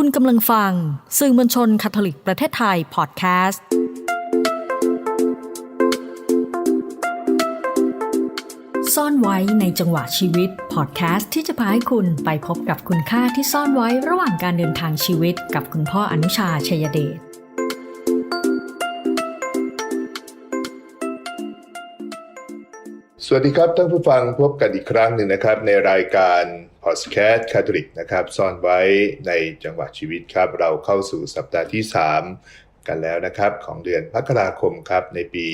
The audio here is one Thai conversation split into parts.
คุณกำลังฟัง สื่อมวลชนคาทอลิกประเทศไทยพอดแคสต์ ซ่อนไว้ในจังหวะชีวิตพอดแคสต์ที่จะพาให้คุณไปพบกับคุณค่าที่ซ่อนไว้ระหว่างการเดินทางชีวิตกับคุณพ่ออนุชาชัยเดชสวัสดีครับท่านผู้ฟังพบกันอีกครั้งหนึ่งนะครับ ในรายการ พอดแคสต์คาทอลิกนะครับซ่อนไว้ในจังหวะชีวิตครับ เราเข้าสู่สัปดาห์ที่ 3 กันแล้วนะครับ ของเดือนมกราคมครับในปี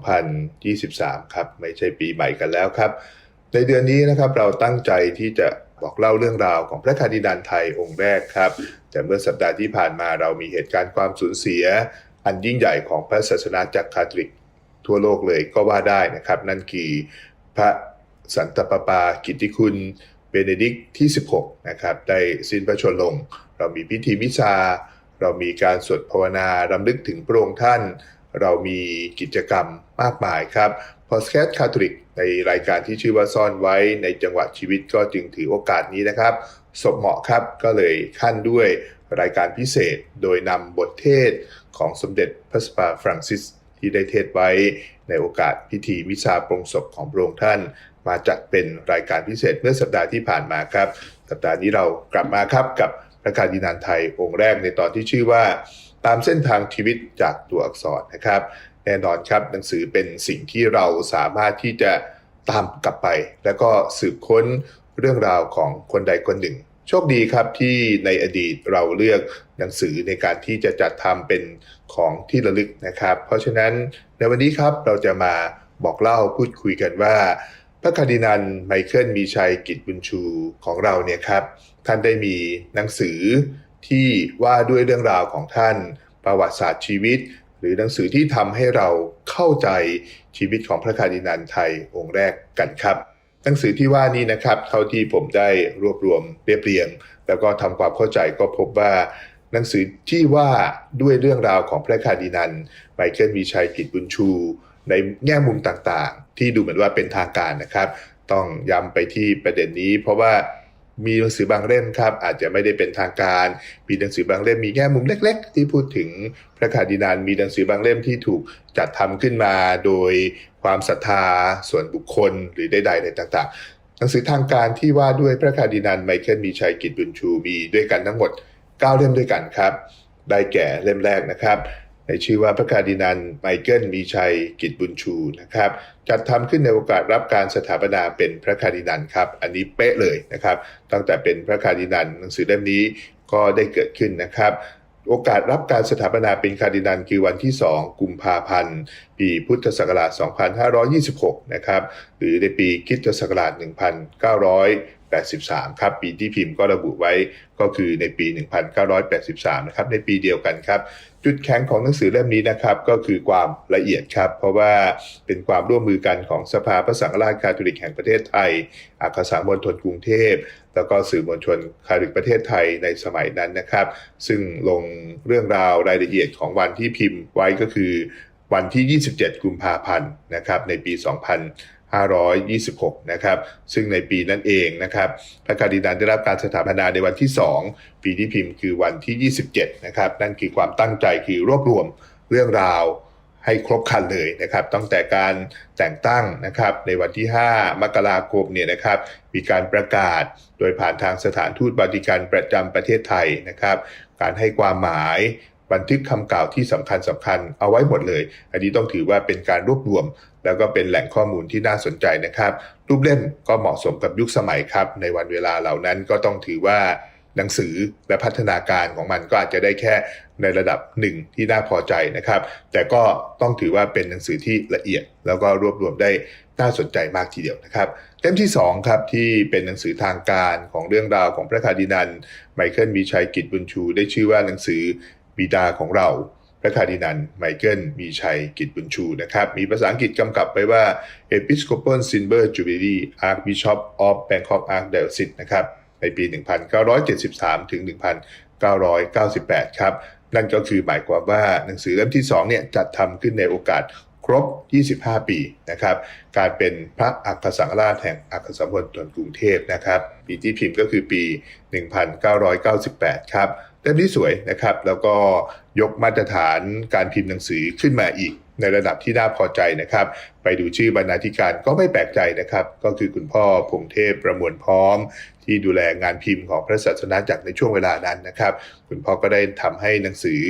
2023 ครับ ไม่ใช่ปีใหม่กันแล้วครับ ในเดือนนี้นะครับเราตั้งใจที่จะบอกเล่าเรื่องราวของพระคาดิดานไทยองค์แรกครับ แต่เมื่อสัปดาห์ที่ผ่านมาเรามีเหตุการณ์ความสูญเสีย อันยิ่งใหญ่ของพระศาสนาจักรคาทอลิกทั่วโลกเลยก็ว่าได้นะครับ นั่นคือพระสันตปาปากิติคุณ เบเนดิกต์ที่ 16 นะครับได้สิ้นพระชนม์ลง เรามีพิธีมิซาเรามีการสวดภาวนารำลึกถึงพระองค์ท่าน เรามีกิจกรรมมากมายครับพอสแคสคาทอลิกในรายการที่ชื่อว่าซ่อนไว้ในจังหวะชีวิตก็จึงถือโอกาสนี้นะครับสมเหมาะครับก็เลยขั้นด้วยรายการพิเศษโดยนำบทเทศของสมเด็จพระสปาฟรังซิสที่ได้เทศไว้ในโอกาสพิธีมิซาปรงศพของพระองค์ท่าน มาจัดเป็นรายการพิเศษเมื่อสัปดาห์ที่ผ่านมาครับ สัปดาห์นี้เรากลับมาครับกับพระการดินานไทยองค์แรกในตอนที่ชื่อว่า ตามเส้นทางชีวิตจากตัวอักษรนะครับ แน่นอนครับหนังสือเป็นสิ่งที่เราสามารถที่จะตามกลับไป แล้วก็สืบค้นเรื่องราวของคนใดคนหนึ่ง โชคดีครับที่ในอดีตเราเลือกหนังสือในการที่จะจัดทำเป็นของที่ระลึกนะครับ เพราะฉะนั้นในวันนี้ครับเราจะมาบอกเล่าพูดคุยกันว่า พระคาร์ดินัลไมเคิลมีชัยกิจบุญชูของเราเนี่ยครับ ท่านได้มีหนังสือที่ว่าด้วยเรื่องราวของท่านประวัติศาสตร์ชีวิต หรือหนังสือที่ทำให้เราเข้าใจชีวิตของพระคาร์ดินัลไทยองค์แรกกันครับหนังสือที่ว่านี้นะครับ เท่าที่ผมได้รวบรวมเรียบเรียง แล้วก็ทำความเข้าใจก็พบว่าหนังสือที่ว่าด้วยเรื่องราวของพระคาร์ดินัลไมเคิลมีชัยกิจบุญชู ในแง่มุมต่างๆ ที่ดูเหมือนว่าเป็นทางการนะครับ ต้องย้ำไปที่ประเด็นนี้ เพราะว่ามีหนังสือบางเล่มครับ อาจจะไม่ได้เป็นทางการ มีหนังสือบางเล่มมีแง่มุมเล็ก ๆ ที่พูดถึงพระคาร์ดินัลมีหนังสือบางเล่มที่ถูกจัดทำขึ้นมาโดยความศรัทธาส่วนบุคคลหรือใดๆในต่างๆ หนังสือทางการที่ว่าด้วยพระคาร์ดินัลไมเคิลมีชัยกิจบุญชูมีด้วยกันทั้งหมด 9 เล่มด้วยกันครับ ได้แก่เล่มแรกนะครับ ในชื่อว่าพระคาร์ดินัลไมเคิลมีชัยกิจบุญชูนะครับ จัดทำขึ้นในโอกาสรับการสถาปนาเป็นพระคาร์ดินัลครับ อันนี้เป๊ะเลยนะครับ ตั้งแต่เป็นพระคาร์ดินัลหนังสือเล่มนี้ก็ได้เกิดขึ้นนะครับ โอกาสรับการสถาปนาเป็นคาร์ดินัลคือวันที่ 2 กุมภาพันธ์ ปีพุทธศักราช 2526 นะครับ หรือในปีคริสตศักราช 1900 1983 ครับ ปีที่พิมพ์ก็ระบุไว้ก็คือในปี 1983 นะครับ ในปีเดียวกันครับ จุดแข็งของหนังสือเล่มนี้นะครับ ก็คือความละเอียดครับ เพราะว่าเป็นความร่วมมือกันของสภาพระสังฆราชคาทอลิกแห่งประเทศไทย อัครสารมณฑลกรุงเทพ แล้วก็สื่อมวลชนคาทอลิกประเทศไทยในสมัยนั้นนะครับ ซึ่งลงเรื่องราวรายละเอียดของวันที่พิมพ์ไว้ก็คือวันที่ 27 กุมภาพันธ์นะครับในปี 2526 นะครับ ซึ่งในปีนั้นเองนะครับ พระคาร์ดินัลได้รับการสถาปนาในวันที่ 2 ปีที่พิมพ์คือวันที่ 27 นะครับ นั่นคือความตั้งใจคือรวบรวมเรื่องราวให้ครบครันเลยนะครับตั้งแต่การแต่งตั้งนะครับในวันที่ 5 มกราคมเนี่ยนะครับมีการประกาศโดยผ่านทางสถานทูตบาติกันประจำประเทศไทยนะครับ การให้ความหมายบันทึกคำกล่าวที่สำคัญสำคัญเอาไว้หมดเลย อันนี้ต้องถือว่าเป็นการรวบรวม แล้วก็เป็นแหล่งข้อมูลที่น่าสนใจนะครับ รูปเล่มก็เหมาะสมกับยุคสมัยครับ ในวันเวลาเหล่านั้นก็ต้องถือว่าหนังสือและพัฒนาการของมันก็อาจจะได้แค่ในระดับหนึ่งที่น่าพอใจนะครับ แต่ก็ต้องถือว่าเป็นหนังสือที่ละเอียด แล้วก็รวบรวมได้น่าสนใจมากทีเดียวนะครับเล่มที่2ครับที่เป็นหนังสือทางการของเรื่องราวของพระคาร์ดินัลไมเคิลมีชัยกิจบุญชู ได้ชื่อว่าหนังสือบิดาของเรา พระคาร์ดินัลไมเคิลมีชัยกิจบุญชูนะครับ มีภาษาอังกฤษกำกับไว้ว่า Episcopal Silver Jubilee Archbishop of Bangkok Archdiocese นะครับในปี 1973 ถึง 1998 ครับ นั่นก็คือหมายความว่าหนังสือเล่มที่2เนี่ยจัดทำขึ้นในโอกาสครบ 25 ปีนะครับ การเป็นพระอักษสังฆราชแห่งอักษมณฑลกรุงเทพนะครับ ปีที่พิมพ์ก็คือปี 1998 ครับ เล่มนี้สวยนะครับ แล้วก็ยกมาตรฐานการพิมพ์หนังสือขึ้นมาอีกในระดับที่น่าพอใจนะครับ ไปดูชื่อบรรณาธิการก็ไม่แปลกใจนะครับ ก็คือคุณพ่อพงเทพประมวลพร้อม ที่ดูแลงานพิมพ์ของพระศาสนาจักรในช่วงเวลานั้นนะครับ คุณพ่อก็ได้ทำให้หนังสือ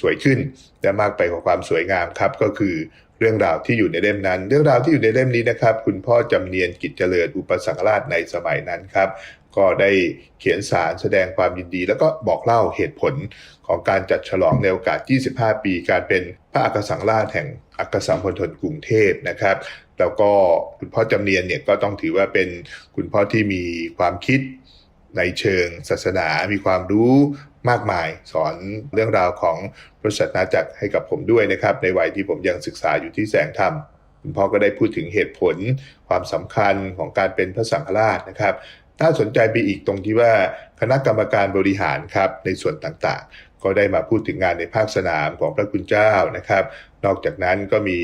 สวยขึ้นและมากไปกว่าความสวยงามครับ ก็คือเรื่องราวที่อยู่ในเล่มนั้น เรื่องราวที่อยู่ในเล่มนี้นะครับ คุณพ่อจำเนียนกิจเจริญอุปสังราชในสมัยนั้นครับ ก็ได้เขียนสารแสดงความยินดี แล้วก็บอกเล่าเหตุผลของการจัดฉลองในโอกาส 25 ปี การเป็นพระอักษสังราชแห่งอักษมณฑลกรุงเทพนะครับ แล้วก็คุณพ่อจำเนียนเนี่ยก็ต้องถือว่าเป็นคุณพ่อที่มีความคิดในเชิงศาสนา มีความรู้มากมาย สอนเรื่องราวของพระศาสนาจักรให้กับผมด้วยนะครับ ในวัยที่ผมยังศึกษาอยู่ที่แสงธรรมคุณพ่อก็ได้พูดถึงเหตุผลความสำคัญของการเป็นพระสังฆราชนะครับ น่าสนใจไปอีกตรงที่ว่าคณะกรรมการบริหารครับในส่วนต่างๆ ก็ได้มาพูดถึงงานในภาคสนามของพระคุณเจ้านะครับ นอกจากนั้นก็มี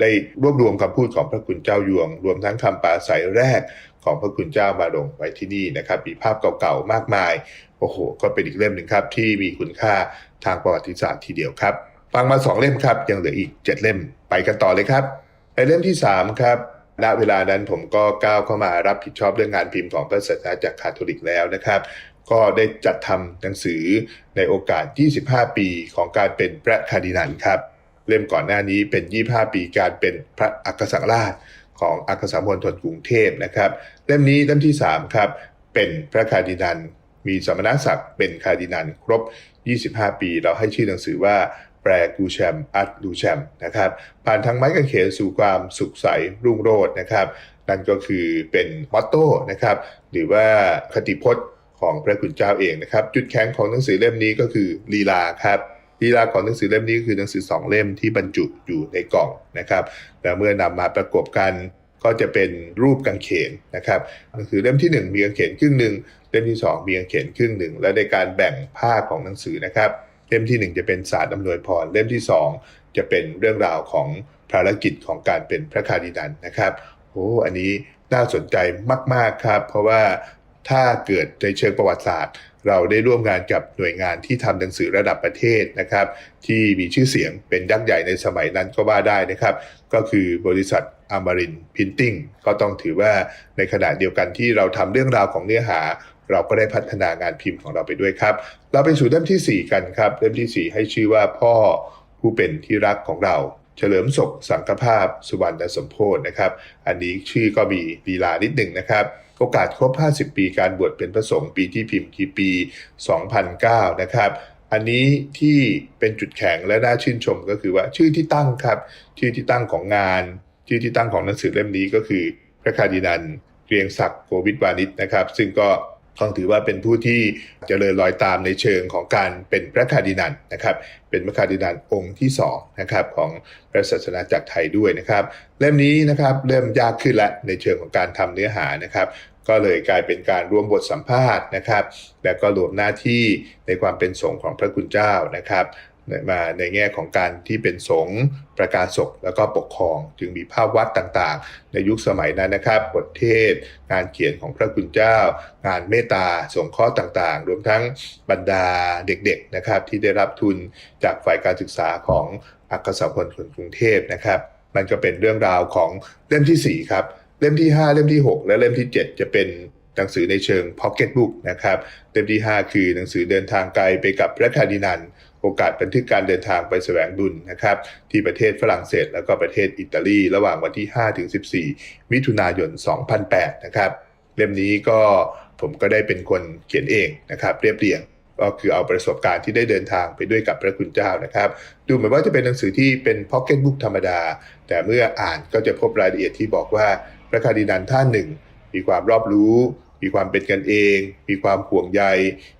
ได้รวบรวมคำพูดของพระคุณเจ้ายวง รวมทั้งคำปราศัยแรกของพระคุณเจ้ามาลงไว้ที่นี่นะครับมีภาพเก่าๆมากมายโอ้โหก็เป็นอีกเล่มหนึ่งครับที่มีคุณค่าทางประวัติศาสตร์ทีเดียวครับฟังมาสองเล่มครับยังเหลืออีก 7 เล่มไปกันต่อเลยครับในเล่มที่3ครับ ณเวลานั้นผมก็ก้าวเข้ามารับผิดชอบเรื่องงานพิมพ์ของพระศาสนาจักคาทอลิกแล้วนะครับ ก็ได้จัดทำหนังสือในโอกาส 25 ปีของการเป็นพระคาร์ดินัลครับ เล่มก่อนหน้านี้เป็น 25 ปีการเป็นพระอักษสังราชของอักษมณฑลกรุงเทพนะครับ เล่มนี้เล่มที่ 3 ครับ เป็นพระคาร์ดินัลมีสมณศักดิ์เป็นคาร์ดินัลครบ 25 ปี เราให้ชื่อหนังสือว่า แปรกูแชมอัดดูแชมนะครับ ผ่านทางไม้กางเขนสู่ความสุขใสรุ่งโรจน์นะครับ นั่นก็คือเป็นมอตโต้นะครับ หรือว่าคติพจน์ของพระคุณเจ้าเองนะครับ จุดแข็งของหนังสือเล่มนี้ก็คือลีลาครับลีลาของหนังสือเล่มนี้ก็คือหนังสือสองเล่มที่บรรจุอยู่ในกล่องนะครับแล้วเมื่อนำมาประกบกันก็จะเป็นรูปกางเขนนะครับหนังสือเล่มที่ 1 มีกางเขนครึ่งหนึ่งเล่มที่ 2 มีกางเขนครึ่งหนึ่งและในการแบ่งภาคของหนังสือนะครับ เล่มที่ 1 จะเป็นศาสตร์อำนวยพร เล่มที่ 2 จะเป็นเรื่องราวของภารกิจของการเป็นพระคาร์ดินันนะครับโอ้อันนี้น่าสนใจมาก ๆ ครับ เพราะว่าถ้าเกิดในเชิงประวัติศาสตร์ เราได้ร่วมงานกับหน่วยงานที่ทำหนังสือระดับประเทศนะครับ ที่มีชื่อเสียงเป็นยักษ์ใหญ่ในสมัยนั้นก็ว่าได้นะครับ ก็คือบริษัทอมรินพินติ้งก็ต้องถือว่าในขณะเดียวกันที่เราทำเรื่องราวของเนื้อหา เราก็ได้พัฒนางานพิมพ์ของเราไปด้วยครับ เราไปสู่เล่มที่ 4 กันครับ เล่มทีสี่4 ให้ชื่อว่าพ่อผู้เป็นที่รักของเรา เฉลิมศกสังฆภาพสุวรรณสมโพธนะครับ อันนี้ชื่อก็มีลีลานิดหนึ่งนะครับโอกาสครบ 50 ปีการบวชเป็นพระสงฆ์ปีที่พิมพ์คือปี 2009 นะครับ อันนี้ที่เป็นจุดแข็งและน่าชื่นชมก็คือว่าชื่อที่ตั้งครับ ชื่อที่ตั้งของงาน ชื่อที่ตั้งของหนังสือเล่มนี้ก็คือ พระคาร์ดินันเกรียงศักดิ์โควิดวานิชนะครับ ซึ่งก็ ต้องถือว่าเป็นผู้ที่เจริญรอยตามในเชิงของการเป็นพระคาดินันนะครับ เป็นพระคาดินันองค์ที่2นะครับของพระศาสนาจากไทยด้วยนะครับ เล่มนี้นะครับเริ่มยากขึ้นละในเชิงของการทำเนื้อหานะครับ ก็เลยกลายเป็นการรวมบทสัมภาษณ์นะครับ และก็รวมหน้าที่ในความเป็นสงฆ์ของพระคุณเจ้านะครับ มาในแง่ของการที่เป็นสงฆ์ประกาศศกแล้วก็ปกครอง จึงมีภาพวัดต่างๆ ในยุคสมัยนั้นนะครับบทเทศ งานเขียนของพระคุณเจ้า งานเมตตาสงเคราะห์ต่างๆ รวมทั้งบรรดาเด็กๆนะครับที่ได้รับทุนจากฝ่ายการศึกษาของอักษรพลคนกรุงเทพนะครับ มันก็เป็นเรื่องราวของเล่มที่ 4 ครับ เล่มที่ 5 เล่มที่ 6 และเล่มที่ 7 จะเป็นหนังสือในเชิงพ็อกเก็ตบุ๊กนะครับเล่มที่ 5 คือหนังสือเดินทางไกลไปกับพระคาร์ดินัน โอกาสบันทึกการเดินทางไปแสวงบุญนะครับที่ประเทศฝรั่งเศส แล้วก็ประเทศอิตาลี ระหว่างวันที่5ถึง14 มิถุนายน 2008 นะครับเล่มนี้ก็ผมก็ได้เป็นคนเขียนเองนะครับเรียบเรียงก็คือเอาประสบการณ์ที่ได้เดินทางไปด้วยกับพระคุณเจ้านะครับ ดูเหมือนว่าจะเป็นหนังสือที่เป็นพ็อกเก็ตบุ๊กธรรมดา แต่เมื่ออ่านก็จะพบรายละเอียดที่บอกว่าพระคาร์ดินันท่านหนึ่ง มีความรอบรู้ มีความเป็นกันเอง มีความห่วงใย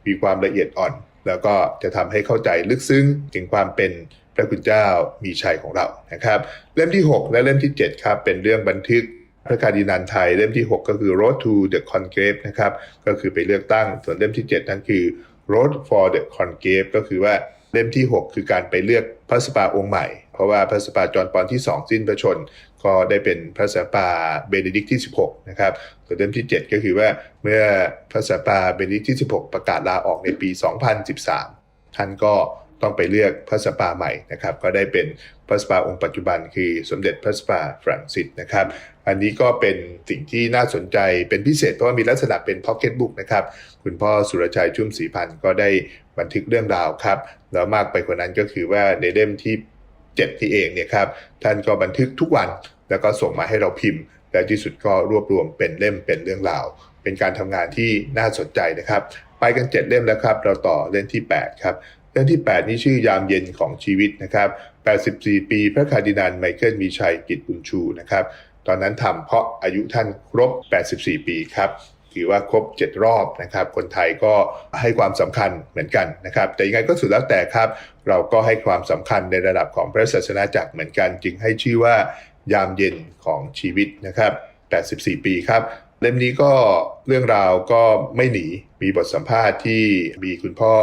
มีความละเอียดอ่อน แล้วก็จะทำให้เข้าใจลึกซึ้งถึงความเป็นพระคุณเจ้ามีชัยของเรานะครับ เล่มที่ 6 และเล่มที่ 7 ครับเป็นเรื่องบันทึกพระคาร์ดินันไทยเล่มที่ 6 ก็คือ Road to the Conclave นะครับก็คือไปเลือกตั้งส่วนเล่มที่ 7 นั่นคือ Road for the Conclave ก็คือว่าเล่มที่ 6 คือการไปเลือกพระสปาองค์ใหม่ เพราะว่าพระสปาจอห์นปอนที่ 2 สิ้นพระชน ก็ได้เป็นพระสปาเบเนดิกที่ 16 นะครับส่วนเล่มที่ 7 ก็คือว่าเมื่อพระสปาเบเนดิกที่ 16 ประกาศลาออกในปี 2013 ท่านก็ต้องไปเลือกพระสปาใหม่นะครับ ก็ได้เป็นพระสปาองค์ปัจจุบันคือสมเด็จพระสปาฟรังซิสนะครับ อันนี้ก็เป็นสิ่งที่น่าสนใจเป็นพิเศษเพราะว่ามีลักษณะเป็นพ็อกเก็ตบุ๊กนะครับ คุณพ่อสุรชัยชุ่มศรีพันธ์ก็ได้บันทึกเรื่องราวครับ แล้วมากไปกว่านั้นก็คือว่าในเล่มที่ 7ที่เองเนี่ยครับท่านก็บันทึกทุกวันแล้วก็ส่งมาให้เราพิมพ์ และที่สุดก็รวบรวมเป็นเล่มเป็นเรื่องราว เป็นการทำงานที่น่าสนใจนะครับ ไปกัน 7 เล่มแล้วครับ เราต่อเล่มที่ 8 ครับ เล่มที่ 8 นี่ชื่อยามเย็นของชีวิตนะครับ 84 ปีพระคาร์ดินัลไมเคิลมีชัยกิจบุญชูนะครับตอนนั้นทำเพราะอายุท่านครบ 84 ปีครับ ถือว่าครบ 7 รอบนะครับ คนไทยก็ให้ความสำคัญเหมือนกันนะครับ แต่ยังไงก็สุดแล้วแต่ครับ เราก็ให้ความสำคัญในระดับของพระศาสนาจักรเหมือนกัน จึงให้ชื่อว่ายามเย็นของชีวิตนะครับ 84 ปีครับ เล่มนี้ก็เรื่องราวก็ไม่หนี มีบทสัมภาษณ์ที่มีคุณพ่อ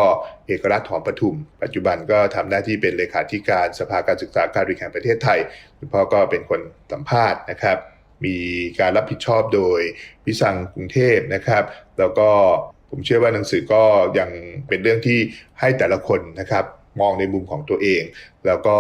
เอกรัตน์หอมปทุม ปัจจุบันก็ทำหน้าที่เป็นเลขาธิการสภาการศึกษาการบริหารประเทศไทย คุณพ่อก็เป็นคนสัมภาษณ์นะครับ มีการรับผิดชอบโดยพิสังกรุงเทพนะครับ แล้วก็ผมเชื่อว่าหนังสือก็ยังเป็นเรื่องที่ให้แต่ละคนนะครับ มองในมุมของตัวเอง แล้วก็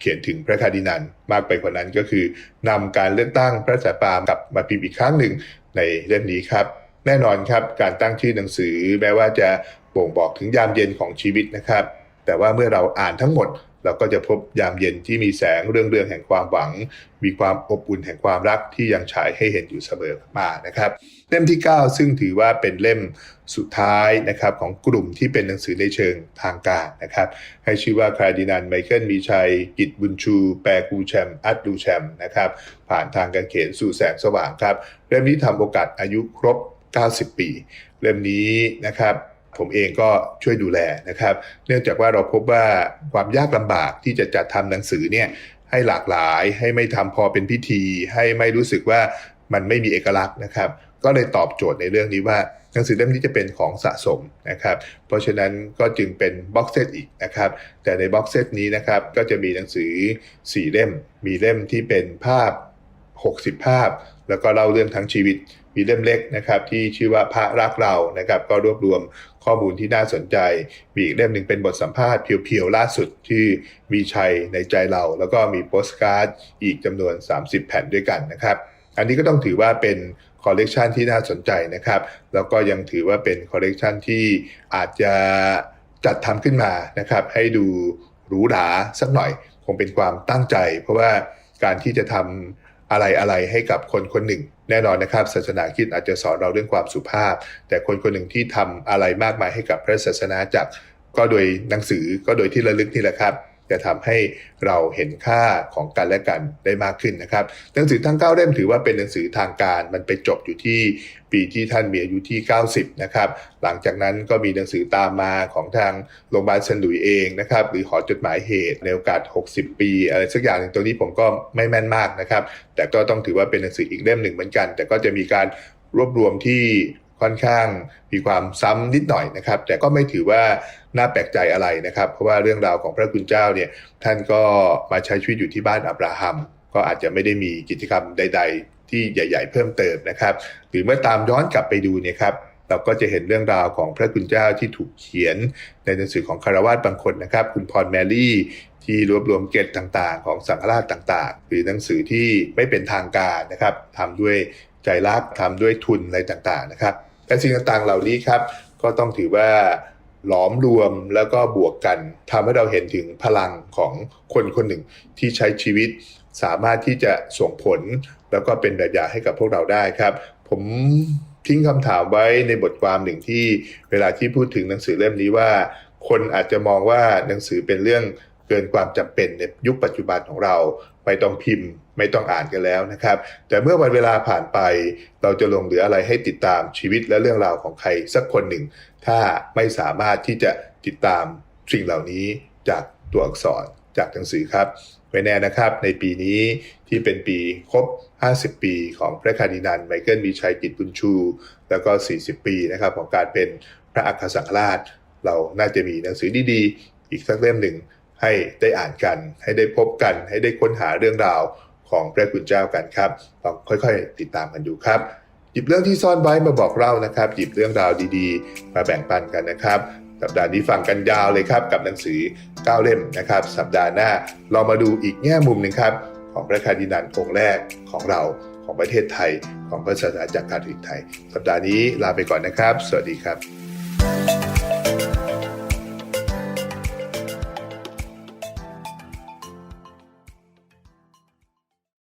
เขียนถึงพระคาดินันมากไปกว่านั้นก็คือนำการเลือกตั้งพระสายปามกลับมาพิมพ์อีกครั้งหนึ่งในเล่มนี้ครับ แน่นอนครับการตั้งชื่อหนังสือแม้ว่าจะบ่งบอกถึงยามเย็นของชีวิตนะครับ แต่ว่าเมื่อเราอ่านทั้งหมด เราก็จะพบยามเย็นที่มีแสงเรื่องเรื่องแห่งความหวัง มีความอบอุ่นแห่งความรักที่ยังฉายให้เห็นอยู่เสมอมานะครับ เล่มที่ 9 ซึ่งถือว่าเป็นเล่มสุดท้ายนะครับของกลุ่มที่เป็นหนังสือในเชิงทางการนะครับให้ชื่อว่าคาร์ดินันไมเคิลมีชัย กิจบุญชู แปรกูแชม อัดดูแชมนะครับผ่านทางการเขียนสู่แสงสว่างครับ เล่มนี้ทำโอกาสอายุครบ 90 ปี เล่มนี้นะครับ ผมเองก็ช่วยดูแลนะครับ เนื่องจากว่าเราพบว่าความยากลำบากที่จะจัดทำหนังสือเนี่ยให้หลากหลายให้ไม่ทำพอเป็นพิธี ให้ไม่รู้สึกว่ามันไม่มีเอกลักษณ์นะครับ ก็เลยตอบโจทย์ในเรื่องนี้ว่าหนังสือเล่มนี้จะเป็นของสะสมนะครับ เพราะฉะนั้นก็จึงเป็นบ็อกเซตอีกนะครับ แต่ในบ็อกเซตนี้นะครับก็จะมีหนังสือ 4 เล่ม มีเล่มที่เป็นภาพ 60 ภาพ แล้วก็เล่าเรื่องทั้งชีวิต มีเล่มเล็กนะครับที่ชื่อว่าพระรักเรานะครับก็รวบรวมข้อมูลที่น่าสนใจ มีอีกเล่มหนึ่งเป็นบทสัมภาษณ์เพียวๆล่าสุดที่มีชัยในใจเรา แล้วก็มีโปสการ์ดอีกจำนวน 30 แผ่นด้วยกันนะครับอันนี้ก็ต้องถือว่าเป็นคอลเลกชันที่น่าสนใจนะครับ แล้วก็ยังถือว่าเป็นคอลเลกชันที่อาจจะจัดทำขึ้นมานะครับ ให้ดูหรูหราสักหน่อย คงเป็นความตั้งใจ เพราะว่าการที่จะทำอะไรอะไรให้กับคนคนหนึ่ง แน่นอนนะครับ ศาสนาคิดอาจจะสอนเราเรื่องความสุภาพ แต่คนคนหนึ่งที่ทำอะไรมากมายให้กับพระศาสนาจากก็โดยหนังสือก็โดยที่ระลึกนี่แหละครับ จะทำให้เราเห็นค่าของกันและกันได้มากขึ้นนะครับ หนังสือทั้ง 9 เล่มถือว่าเป็นหนังสือทางการ มันไปจบอยู่ที่ปีที่ท่านมีอายุที่ 90 นะครับ หลังจากนั้นก็มีหนังสือตามมาของทางโรงพยาบาลเซนต์หลุยเองนะครับ หรือหอจดหมายเหตุในโอกาส 60 ปี อะไรสักอย่างหนึ่งตรงนี้ผมก็ไม่แม่นมากนะครับ แต่ก็ต้องถือว่าเป็นหนังสืออีกเล่มหนึ่งเหมือนกัน แต่ก็จะมีการรวบรวมที่ ค่อนข้างมีความซ้ำนิดหน่อยนะครับ แต่ก็ไม่ถือว่าน่าแปลกใจอะไรนะครับ เพราะว่าเรื่องราวของพระคุณเจ้าเนี่ยท่านก็มาใช้ชีวิตอยู่ที่บ้านอับราฮัม ก็อาจจะไม่ได้มีกิจกรรมใด ๆ ที่ใหญ่ ๆ เพิ่มเติมนะครับ หรือเมื่อตามย้อนกลับไปดูเนี่ยครับเราก็จะเห็นเรื่องราวของพระคุณเจ้าที่ถูกเขียนในหนังสือของคารวาสบางคนนะครับ คุณพรแมรี่ที่รวบรวมเกตต่างๆ ของสังฆราชต่างๆ หรือหนังสือที่ไม่เป็นทางการนะครับทำด้วยใจรักทำด้วยทุนอะไรต่างๆนะครับ แต่สิ่งต่างๆเหล่านี้ครับ ก็ต้องถือว่าหลอมรวมแล้วก็บวกกันทำให้เราเห็นถึงพลังของคนคนหนึ่งที่ใช้ชีวิต สามารถที่จะส่งผล แล้วก็เป็นแบบอย่างให้กับพวกเราได้ครับ ผมทิ้งคำถามไว้ในบทความหนึ่งที่เวลาที่พูดถึงหนังสือเล่มนี้ว่า คนอาจจะมองว่าหนังสือเป็นเรื่องเกินความจำเป็นในยุคปัจจุบันของเรา ไม่ต้องพิมพ์ ไม่ต้องอ่านกันแล้วนะครับ แต่เมื่อวันเวลาผ่านไป เราจะลงเหลืออะไรให้ติดตามชีวิตและเรื่องราวของใครสักคนหนึ่ง ถ้าไม่สามารถที่จะติดตามสิ่งเหล่านี้จากตัวอักษรจากหนังสือครับไม่แน่นะครับ ในปีนี้ที่เป็นปีครบ 50 ปีของพระคารินันไมเคิลมีชัยกิจบุญชู แล้วก็ 40 ปีนะครับของการเป็นพระอัครสังฆราช เราน่าจะมีหนังสือดีๆ อีกสักเล่มหนึ่ง ให้ได้อ่านกัน ให้ได้พบกัน ให้ได้ค้นหาเรื่องราวของพระคุณเจ้ากันครับลองค่อยๆ ติดตามกันดูครับ หยิบเรื่องที่ซ่อนไว้มาบอกเล่านะครับ หยิบเรื่องราวดีๆ มาแบ่งปันกันนะครับ สัปดาห์นี้ฟังกันยาวเลยครับ กับหนังสือ 9 เล่มนะครับ สัปดาห์หน้าเรามาดูอีกแง่มุมหนึ่งครับ ของพระคาดินันองค์แรกของเราของประเทศไทย ของพระศาสนาจักรคาทอลิกไทย สัปดาห์นี้ลาไปก่อนนะครับ สวัสดีครับ